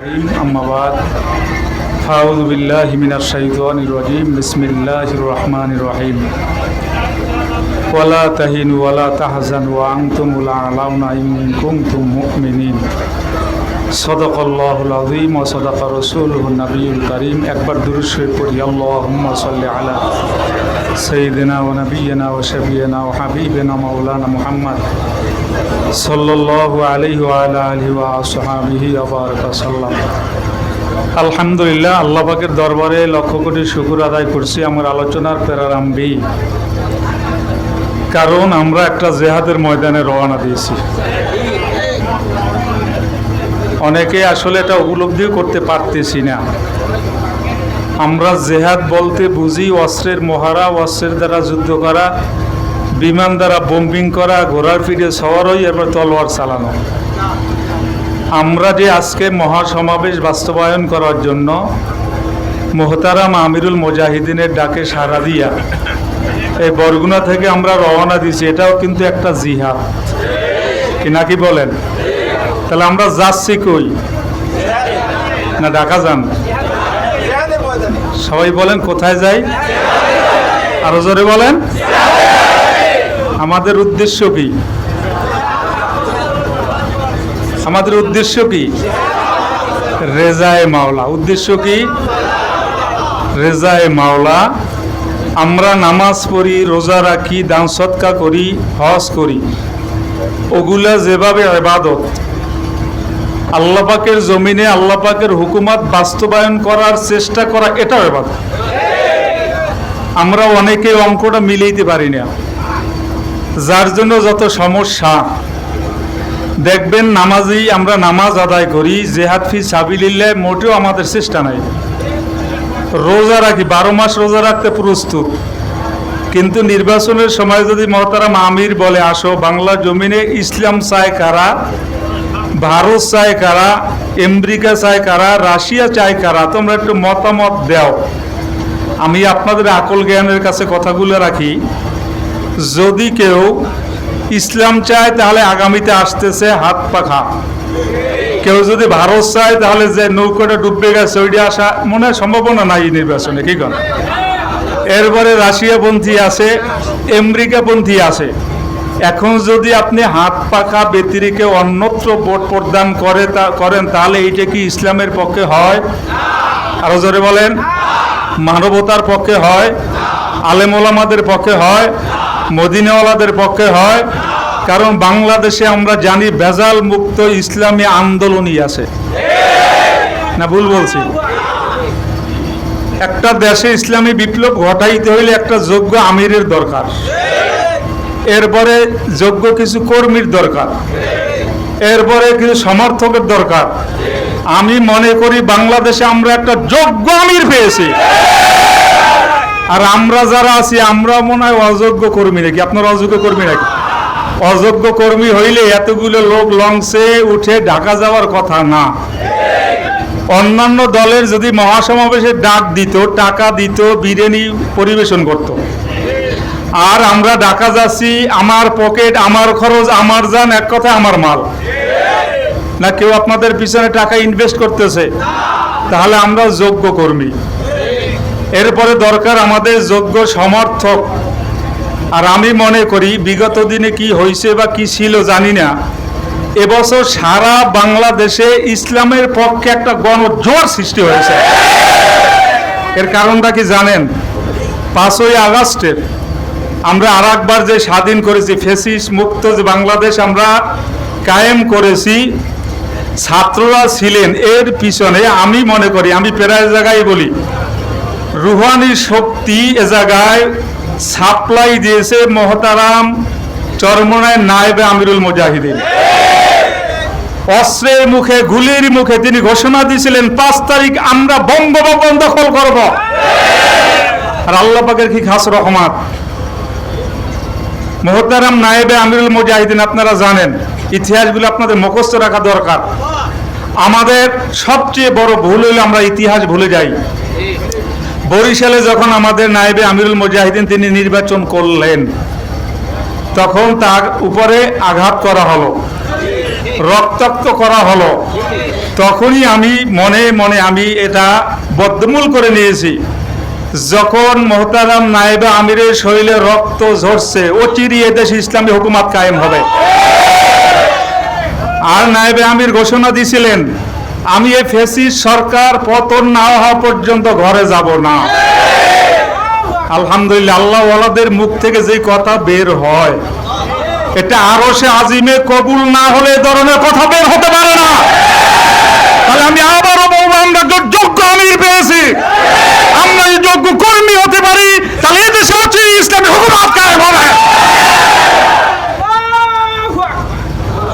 أما بعد فأعوذ بالله من الشيطان الرجيم. بسم الله الرحمن الرحيم. ولا تهنوا ولا تحزنوا وأنتم الأعلون إن كنتم مؤمنين. সদকল্লাহুল আজিম ও সদক রসুল নবীল করিম। একবার দুরুশে পড়ি, আল্লাহুম্মা সাল্লি আলা সঈদিনা ও নবীনা ও শবীনা ও হাবিবিনা মাওলানা মুহাম্মদ সাল্লাল্লাহু আলাইহি ওয়া আলা আলিহি ওয়া আসহাবিহি ওয়া বারাকা সাল্লাম। আলহামদুলিল্লাহ, আল্লাহ পাকের দরবারে লক্ষ কোটি শুকুর আদায় করছি আমার আলোচনার প্যারারাম্বি কারণ আমরা একটা জেহাদের ময়দানে রওনা দিয়েছি। অনেকে আসলে এটা উপলব্ধিও করতে পারতেছি না। আমরা জেহাদ বলতে বুঝি, অস্ত্রের মহারা, অস্ত্রের দ্বারা যুদ্ধ করা, বিমান দ্বারা বোম্বিং করা, ঘোড়ার পিঠে সওয়ার হই এবার তলোয়ার চালানো। আমরা যে আজকে মহাসমাবেশ বাস্তবায়ন করার জন্য মোহতারাম আমিরুল মুজাহিদিনের ডাকে সাড়া দিয়া এই বরগুনা থেকে আমরা রওনা দিছি এটাও কিন্তু একটা জিহাদ। কি নাকি বলেন? তাহলে আমরা যাচ্ছি কই? না, ঢাকা যান। সবাই বলেন কোথায় যাই? আরও জোরে বলেন। আমাদের উদ্দেশ্য কি? আমাদের উদ্দেশ্য কি? রেজায়ে মাওলা। উদ্দেশ্য কি? রেজায়ে মাওলা। আমরা নামাজ পড়ি, রোজা রাখি, দান সৎকা করি, হজ করি। ওগুলা যেভাবে এবাদত আল্লাহ পাকের জমিনে আল্লাহ পাকের হুকুমাত বাস্তবায়ন করার চেষ্টা করা এটাও এবাদত আমরা অনেকে অঙ্কটা মিলাইতে পারি না। যার জন্য যত সমস্যা, দেখবেন নামাজি আমরা নামাজ আদায় করি, জেহাদ ফি মোটেও আমাদের চেষ্টা নাই। রোজা রাখি, বারো মাস রোজা রাখতে প্রস্তুত। কিন্তু নির্বাচনের সময় যদি মহতারাম আমির বলে, আসো বাংলা জমিনে ইসলাম চায় কারা? ভারত চায় কারা, আমেরিকা চায় কারা, রাশিয়া চায় কারা, তোমরা একটু মতামত দাও। আমি আপনাদের আকল জ্ঞানের কাছে কথাগুলো রাখি। যদি কেউ ইসলাম চায়, তাহলে আগামীতে আসতেছে হাত পাখা। কেউ যদি ভারত চায়, তাহলে যে নৌকাটা ডুববে গেছে, ওইটা আসা মনে হয় সম্ভাবনা নাই নির্বাচনে, কি কন? এরপরে রাশিয়াপন্থী আছে, আমেরিকাপন্থী আছে। এখন যদি আপনি হাত পাখা ব্যতিরিকে অন্যত্র ভোট প্রদান করে তা, করেন, তাহলে এইটা কি ইসলামের পক্ষে হয়? আরও জোরে বলেন। মানবতার পক্ষে হয়। আলেমোলামাদের পক্ষে হয়। মদিনাওয়ালাদের পক্ষে হয়। কারণ বাংলাদেশে আমরা জানি ভেজাল মুক্ত ইসলামী আন্দোলনই আছে। না, ভুল বলছি। একটা দেশে ইসলামী বিপ্লব ঘটাইতে হইলে একটা যোগ্য আমিরের দরকার। এরপরে যোগ্য কিছু কর্মীর দরকার। এরপরে কিছু সমর্থকের দরকার। আমি মনে করি বাংলাদেশে আমরা একটা যোগ্য আমির পেয়েছি। আর আমরা যারা আছি, আমরা মনে হয় অযোগ্য কর্মী নাকি? আপনার অযোগ্য কর্মী নাকি? অযোগ্য কর্মী হইলে এতগুলো লোক লঞ্চে উঠে ঢাকা যাওয়ার কথা না। অন্যান্য দলের যদি মহাসমাবেশে ডাক দিত, টাকা দিত, বিরিয়ানি পরিবেশন করত। আর আমরা ঢাকা যাচ্ছি, আমার পকেট, আমার খরচ, আমার যান এক কথা আমার মাল। না কেউ আপনাদের পিছনে টাকা ইনভেস্ট করতেছে, তাহলে আমরা যোগ্য কর্মী। এরপরে দরকার আমাদের যোগ্য সমর্থক। আর আমি মনে করি, বিগত দিনে কি হয়েছে বা কি ছিল জানি না। এবছর সারা বাংলাদেশে ইসলামের পক্ষে একটা গণজোয়ার সৃষ্টি হয়েছে। এর কারণটা কি জানেন? পাঁচই আগস্টের আমরা আর একবার যে স্বাধীন করেছি, ফেসিস মুক্ত যে বাংলাদেশ আমরা কায়েম করেছি, ছাত্ররা ছিলেন, এর পিছনে আমি মনে করি, আমি প্রায় জায়গায় বলি, রুহানি শক্তি এ জায়গায় সাপ্লাই দিয়েছে মহতারাম চরমনায় নায়েবে আমিরুল মুজাহিদিন। অস্ত্রের মুখে, গুলির মুখে তিনি ঘোষণা দিয়েছিলেন, পাঁচ তারিখ আমরা বঙ্গভবন দখল করব। আর আল্লাহ পাকের কি খাস রহমাত? মোহতারাম নায়েবে আমিরুল মুজাহিদিন, আপনারা জানেন, ইতিহাসগুলো আপনাদের মুখস্থ রাখা দরকার। আমাদের সবচেয়ে বড় ভুল হইলে আমরা ইতিহাস ভুলে যাই। বরিশালে যখন আমাদের নায়েবে আমিরুল মুজাহিদিন তিনি নির্বাচন করলেন, তখন তার উপরে আঘাত করা হলো, রক্তাক্ত করা হলো। তখনই আমি মনে মনে আমি এটা বদ্ধমূল করে নিয়েছি। যখন মোহতারাম নায়েবে আমিরের শরীরে রক্ত ঝরছে অচিরি এদেশে ইসলামী হুকুমাত কায়েম হবে। আর নায়েবে আমির ঘোষণা দিয়েছিলেন আমি এই ফেসিস সরকার পতন না হওয়া পর্যন্ত ঘরে যাব না। আলহামদুলিল্লাহ, আল্লাহ ওয়ালাদের মুখ থেকে যে কথা বের হয়, এটা আরও সে আজিমে কবুল না হলে ধরনের কথা বের হতে পারে না। তাহলে আমি আবারও বলব, আমরা যোগ্য আমির পেয়েছি আমরা এই যোগ্য কর্মী হতে পারি তাহলে এদেশে হচ্ছে ইসলামী হুকুমাত কায়েম হবে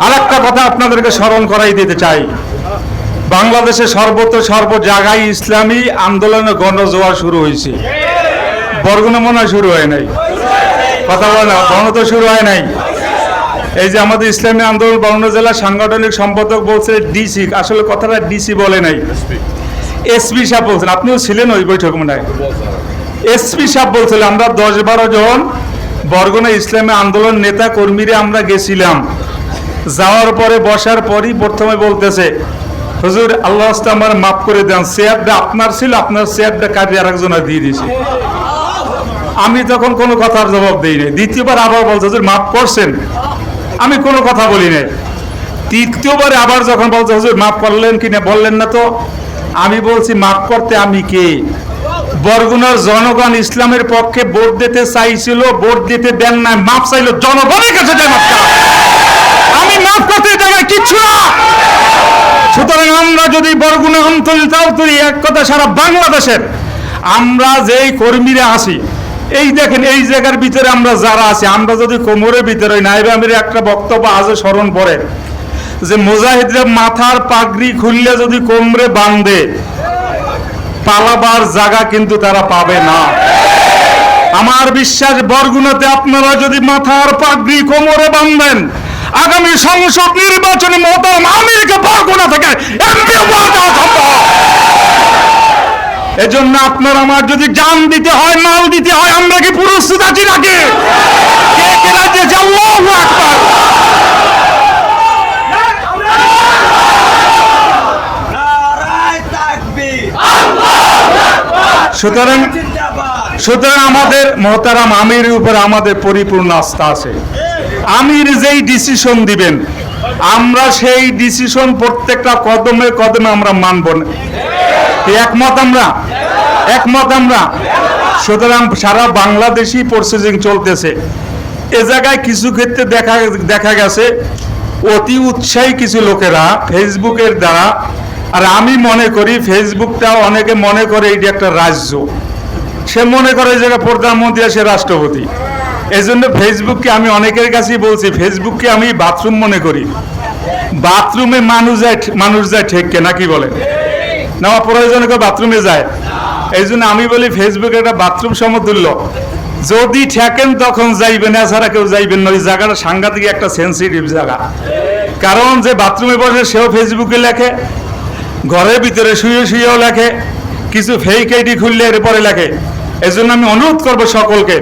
আর একটা কথা আপনাদেরকে স্মরণ করাই দিতে চাই। বাংলাদেশে সর্বত্র সর্ব জায়গায় ইসলামী আন্দোলনের গণজোয়ার শুরু হয়েছে। বরগুনা মনে শুরু হয় নাই। কথা বলে না গণ তো শুরু হয় নাই। এই যে আমাদের ইসলামী আন্দোলন বরগুনা জেলার সাংগঠনিক সম্পাদক বলছে ডিসি, আসলে কথাটা ডিসি বলে নাই। এসপি সাহেব বলছেন, আপনিও ছিলেন ওই বৈঠক মনে হয়। এসপি সাহেব বলছিলেন, আমরা দশ বারো জন বরগুনা ইসলামী আন্দোলন নেতা কর্মীরা আমরা গেছিলাম। যাওয়ার পরে বসার পরই প্রথমে বলতেছে, হুজুর, আল্লাহ আমার মাফ করে দেন চেয়ারটা আপনার ছিল, আপনার চেয়ারটা কাটিয়ে আরেকজনের দিয়ে দিয়েছে। আমি তখন কোনো কথার জবাব দিই নাই। দ্বিতীয়বার আবার বলছে, হুজুর, মাফ করছেন। আমি কোনো কথা বলি নাই। তৃতীয়বারে আবার যখন বলছে, হুজুর, মাফ করলেন কি না, বললেন না তো? আমি বলছি, মাফ করতে আমি কে? বরগুনার জনগণ ইসলামের পক্ষে ভোট দিতে চাইছিল, ভোট দিতে দেন না মাফ চাইলো, জনগণের কাছে সুতরাং আমরা যদি বরগুনা অঞ্চল চাউতরি এক কথা সারা বাংলাদেশের। আমরা যেই কর্মীরা আছি, এই দেখেন, এই জায়গার ভিতরে আমরা যারা আছি, আমরা যদি কোমরের ভিতরে, নাইবে আমির একটা বক্তব্য আজও স্মরণ পড়ে, যে মুজাহিদরা মাথার পাগড়ি খুললে যদি কোমরে বাঁধে, পালাবার জায়গা কিন্তু তারা পাবে না। আমার বিশ্বাস, বরগুনাতে আপনারা যদি মাথার পাগড়ি কোমরে বাঁধবেন আগামী সংসদ নির্বাচনে মতাম আমেরিকা বরগুনা থেকে এমপি এজন্য আপনার আমার যদি দিতে হয় মাল দিতে হয়, আমরা কি আছি? নাকি সুতরাং সুতরাং আমাদের মহতারাম আমির উপর আমাদের পরিপূর্ণ আস্থা আছে। আমির যেই ডিসিশন দিবেন, আমরা সেই ডিসিশন প্রত্যেকটা কদমে কদমে আমরা মানব না। একমত আমরা? একমত আমরা? সুতরাং সারা বাংলাদেশই প্রসেসিং চলতেছে। এ জায়গায় কিছু ক্ষেত্রে দেখা দেখা গেছে, অতি উৎসাহী কিছু লোকেরা ফেসবুকের দ্বারা, আর আমি মনে করি ফেসবুকটা অনেকে মনে করে এইটা একটা রাজ্য। সে মনে করে যে প্রধানমন্ত্রী, সে রাষ্ট্রপতি। এই জন্য ফেসবুককে আমি অনেকের কাছেই বলছি ফেসবুককে আমি বাথরুম মনে করি। বাথরুমে মানুষ যায় মানুষ যায় ঠেককে নাকি বলে না প্রয়োজনে কেউ বাথরুমে যায়। এই জন্য আমি বলি ফেসবুক একটা বাথরুম সমতুল্য। যদি ঠেকেন তখন যাইবেন, এছাড়া কেউ যাইবেন না। ওই জায়গাটা সাংঘাতিক একটা সেন্সিটিভ জায়গা। কারণ যে বাথরুমে বসে সেও ফেসবুকে লেখে, ঘরের ভিতরে শুয়ে শুয়েও লেখে, কিছু ফেক আইডি খুললে এরপরে লেখে। এই জন্য আমি অনুরোধ করব সকলকে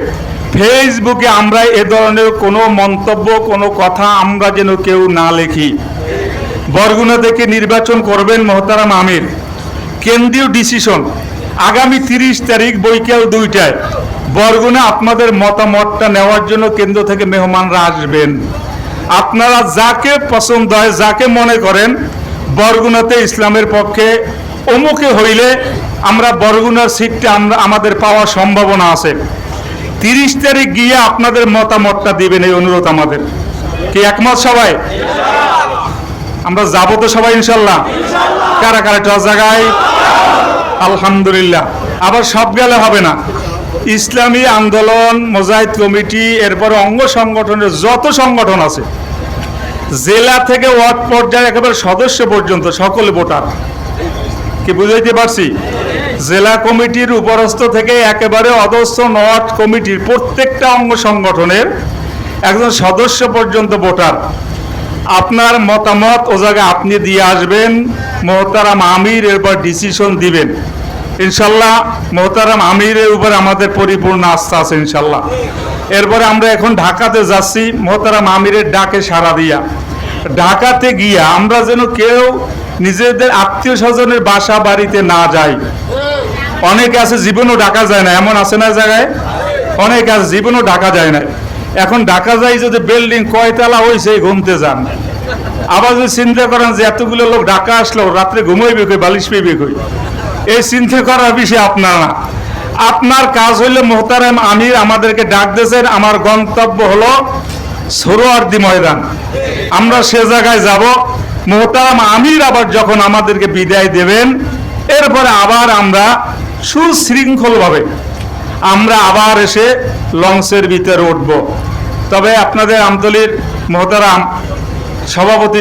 ফেসবুকে আমরা এ ধরনের কোনো মন্তব্য, কোনো কথা আমরা যেন কেউ না লিখি। বরগুনা থেকে নির্বাচন করবেন মহতারাম আমির। কেন্দ্রীয় ডিসিশন আগামী তিরিশ তারিখ বৈকাল দুইটায়। বরগুনা আপনাদের মতামতটা নেওয়ার জন্য কেন্দ্র থেকে মেহমানরা আসবেন। আপনারা যাকে পছন্দ হয়, যাকে মনে করেন, বরগুনাতে ইসলামের পক্ষে অমুকে হইলে আমরা বরগুনার সিটটা আমরা, আমাদের পাওয়ার সম্ভাবনা আছে। তিরিশ তারিখ গিয়ে আপনাদের মতামতটা দিবেন, এই অনুরোধ আমাদের। কি একমত সবাই? আমরা যাব তো সবাই, ইনশাল্লাহ। কারা কারা জায়গায় আলহামদুলিল্লাহ। আবার সব গেলে হবে না। ইসলামী আন্দোলন মোজাহিদ কমিটি, এরপরে অঙ্গ সংগঠনের যত সংগঠন আছে, জেলা থেকে ওয়ার্ড পর্যায়ে একেবারে সদস্য পর্যন্ত সকল ভোটার। কি বুঝাইতে পারছি? জেলা কমিটির উপরস্থ থেকে একেবারে অদস্য নওয়ার্ড কমিটির প্রত্যেকটা অঙ্গ সংগঠনের একজন সদস্য পর্যন্ত ভোটার। আপনার মতামত ও জায়গায় আপনি দিয়ে আসবেন, মোহতারাম আমির এরপর ডিসিশন দিবেন। ইনশাল্লাহ মোহতারাম আমিরের উপর আমাদের পরিপূর্ণ আস্থা আছে ইনশাল্লাহ। এরপরে আমরা এখন ঢাকাতে যাচ্ছি, মোহতারাম আমিরের ডাকে সাড়া দিয়া। ঢাকাতে গিয়া আমরা যেন কেউ নিজেদের আত্মীয় স্বজনের বাসা বাড়িতে না যায় অনেকে আছে জীবনও ডাকা যায় না। এমন আছে না জায়গায়? অনেক আছে জীবনও ডাকা যায় না। এখন ডাকা যায় যদি বিল্ডিং কয়তলা হয়েছে ঘুমতে যান। আবার যদি চিন্তা করেন যে এতগুলো লোক ঢাকা আসলো, রাত্রে ঘুমাইবে কই, বালিশ পেয়ে কই? এই চিন্তা করার বিষয় আপনার না। আপনার কাজ হইলে মোহতারাম আমির আমাদেরকে ডাক দিয়েছেন। আমার গন্তব্য হলো সরোয়ার্দি ময়দান। আমরা সে জায়গায় যাব। মোহতারাম আমির আবার যখন আমাদেরকে বিদায় দেবেন, এরপরে আবার আমরা সুশৃঙ্খলভাবে আমরা আবার এসে লঞ্চের ভিতরে উঠব। তবে আপনাদের আমদলির মোহতারাম সভাপতি